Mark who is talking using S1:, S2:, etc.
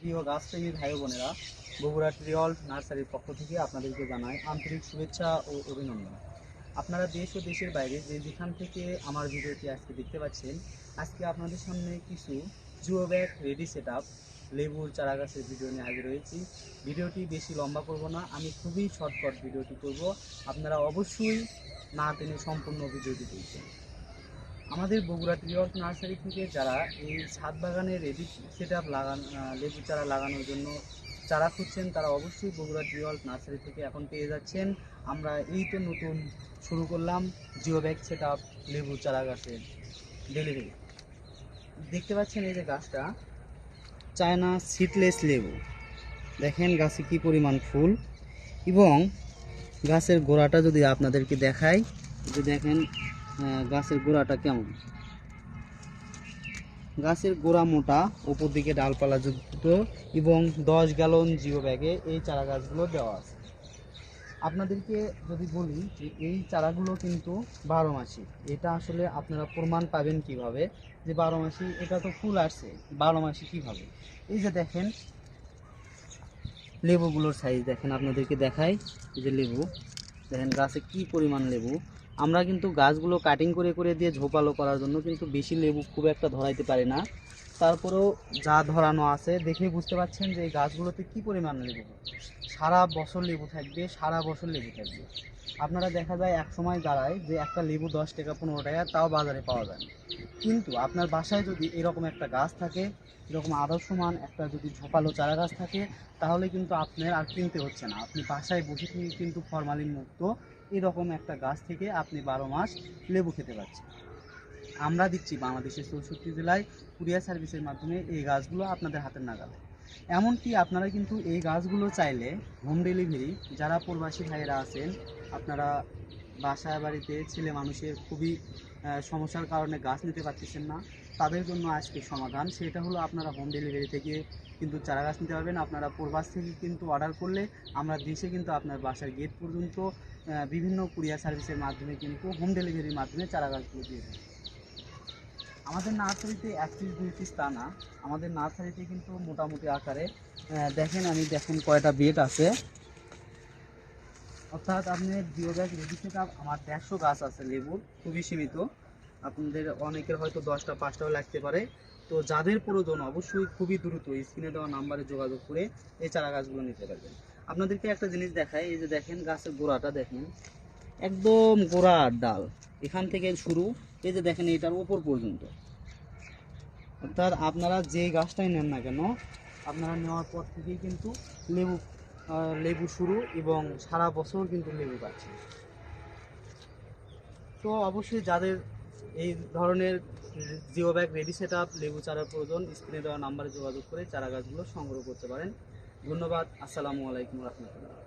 S1: প্রিয় গাছপ্রেমী ভাই বোনেরা, বগুড়া ট্রিয়ল নার্সারির পক্ষ থেকে আপনাদেরকে জানাই আন্তরিক শুভেচ্ছা ও অভিনন্দন। আপনারা দেশ ও দেশের বাইরে যে যেখান থেকে আমার ভিডিওটি আজকে দেখতে পাচ্ছেন, আজকে আপনাদের সামনে কিছু geo bag ready set up লেবুর চারা গাছের ভিডিও নিয়ে হাজির হয়েছি। ভিডিওটি বেশি লম্বা করব না, আমি খুবই শর্টকট ভিডিওটি করব। আপনারা অবশ্যই না টেনে সম্পূর্ণ ভিডিওটি দেখবেন। আমাদের বগুড়া ট্রিয়র্ক নার্সারি থেকে যারা এই ছাদ বাগানে রেডি সেট আপ লাগান লেবু চারা লাগানোর জন্য চারা খুঁজছেন, তারা অবশ্যই বগুড়া ট্রিয়র্ক নার্সারি থেকে এখন পেয়ে যাচ্ছেন। আমরা এই তো নতুন শুরু করলাম জিও ব্যাগ সেট আপ লেবু চারা গাছের ডেলিভারি দেখতে পাচ্ছেন এই যে গাছটা, চায়না সিডলেস লেবু। দেখেন গাছে কি পরিমাণ ফুল। এবং গাছের গোড়াটা যদি আপনাদেরকে দেখাই, যে দেখেন গাছের গোড়াটা কেমন? গাছের গোড়া মোটা, ওপর দিকে ডালপালা যুক্ত এবং দশ গ্যালন জিও ব্যাগে এই চারা গাছগুলো দেওয়া আছে। আপনাদেরকে যদি বলি যে এই চারাগুলো কিন্তু বারো মাসি। এটা আসলে আপনারা প্রমাণ পাবেন কীভাবে যে বারো মাসি, এটা তো ফুল আসছে, বারো মাসি কীভাবে? এই যে দেখেন, লেবুগুলোর সাইজ দেখেন, আপনাদেরকে দেখাই যে লেবু, দেখেন গাছে কি পরিমাণ লেবু? আমরা কিন্তু গাছগুলো কাটিং করে করে দিয়ে ঝোপালো করার জন্য কিন্তু বেশি লেবু খুব একটা ধরাইতে পারি না। তারপরেও যা ধরানো আছে, দেখে বুঝতে পারছেন যে এই গাছগুলোতে কী পরিমাণ লেবু সারা বছর লেবু থাকবে, সারা বছর লেবু থাকবে। আপনারা দেখা যায় এক সময় দাঁড়ায় যে একটা লেবু দশ টাকা, পনেরো টাকা, তাও বাজারে পাওয়া যায় না। কিন্তু আপনার বাসায় যদি এরকম একটা গাছ থাকে, এরকম আদর্শমান একটা যদি ঝোপালো চারা গাছ থাকে, তাহলে কিন্তু আপনার আর কিনতে হচ্ছে না। আপনি বাসায় বসে থেকে কিন্তু ফরমালিন মুক্ত এরকম একটা গাছ থেকে আপনি বারো মাস লেবু খেতে পাচ্ছেন আমরা দিচ্ছি বাংলাদেশের চৌষট্টি জেলায় কুরিয়া সার্ভিসের মাধ্যমে এই গাছগুলো আপনাদের হাতের নাগালে। এমনকি আপনারা কিন্তু এই গাছগুলো চাইলে হোম ডেলিভারি, যারা প্রবাসী ভাইয়েরা আছেন, আপনারা বাসায় বাড়িতে ছেলে মানুষের খুবই সমস্যার কারণে গাছ নিতে পারতেছেন না, তাদের জন্য আজকে সমাধান। সেটা হলো আপনারা হোম ডেলিভারি থেকে কিন্তু চারা গাছ নিতে পারবেন। আপনারা প্রবাস থেকে কিন্তু অর্ডার করলে আমরা দেশে কিন্তু আপনার বাসার গেট পর্যন্ত বিভিন্ন কুরিয়ার সার্ভিসের মাধ্যমে কিন্তু হোম ডেলিভারির মাধ্যমে চারা গাছগুলো দিয়ে দেবেন আমাদের নার্সারিতে এক পিস দুই পিস তা না। আমাদের নার্সারিতে কিন্তু মোটামুটি আকারে দেখেন আমি, দেখেন কয়টা বেড আছে। অর্থাৎ আপনি জিও ব্যাগ রেডি থেকে আমার দেড়শো গাছ আছে লেবুর, খুবই সীমিত। আপনাদের অনেকের হয়তো দশটা, পাঁচটাও লাগতে পারে। তো যাদের প্রয়োজন অবশ্যই খুবই দ্রুত স্ক্রিনে দেওয়া নাম্বারে যোগাযোগ করে এই চারা গাছগুলো নিতে পারবেন। আপনাদেরকে একটা জিনিস দেখাই, এই যে দেখেন গাছের গোড়াটা দেখেন। একদম গোড়ার ডাল, এখান থেকে শুরু। এই যে দেখেন এটার ওপর পর্যন্ত। অর্থাৎ আপনারা যে গাছটাই নেন না কেন, আপনারা নেওয়ার পর থেকেই কিন্তু লেবু লেবু শুরু এবং সারা বছর কিন্তু লেবু গাছ। তো অবশ্যই যাদের এই ধরনের geo bag ready set up লেবু চারার প্রয়োজন স্ক্রিনে দেওয়া নাম্বারে যোগাযোগ করে চারা গাছগুলো সংগ্রহ করতে পারেন। ধন্যবাদ, আসসালামু আলাইকুম রহমতুল্লাহ।